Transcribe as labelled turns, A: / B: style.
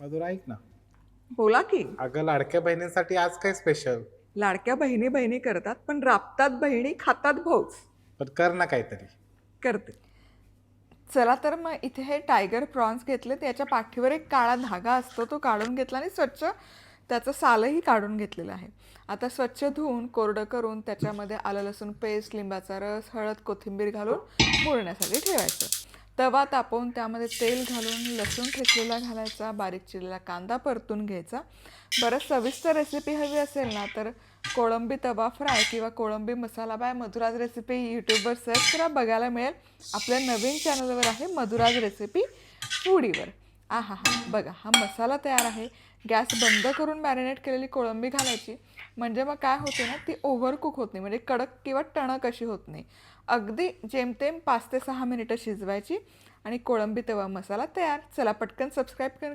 A: मधुरा ऐक ना.
B: बोला की.
A: अगं लाडक्या बहिणींसाठी आज काय स्पेशल
B: लाडक्या बहिणी बहिणी करतात पण राबतात बहिणी खातात भाऊच.
A: पण कर ना काहीतरी.
B: करते. चला तर मग इथे हे टायगर प्रॉन्स घेतले त्याच्या पाठीवर एक काळा धागा असतो तो काढून घेतला आणि स्वच्छ त्याचं सालही काढून घेतलेलं आहे. आता स्वच्छ धुवून कोरडं करून त्याच्यामध्ये आलं लसूण पेस्ट लिंबाचा रस हळद कोथिंबीर घालून मुरण्यासाठी ठेवायचं. तवा तापवून त्यामध्ये तेल घालून लसूण ठेचलेला घालायचा बारीक चिरलेला कांदा परतून घ्यायचा. बरं सविस्तर रेसिपी हवी असेल ना तर कोळंबी तवा फ्राय किंवा कोळंबी मसाला बाय मधुराज रेसिपी यूट्यूबवर सर्च करा बघायला मिळेल. आपल्या नवीन चॅनलवर आहे मधुराज रेसिपी पुडीवर आ हा हा. बघा हा मसाला तयार आहे. गॅस बंद करून मॅरिनेट केलेली कोळंबी घालायची. म्हणजे मग काय होते ना ती ओव्हरकुक होत नाही. म्हणजे कडक किंवा टणक अशी होत नाही. अगदी जेमतेम पाच ते सहा मिनिटं शिजवायची आणि कोळंबी तवा मसाला तयार. चला पटकन सबस्क्राईब कर.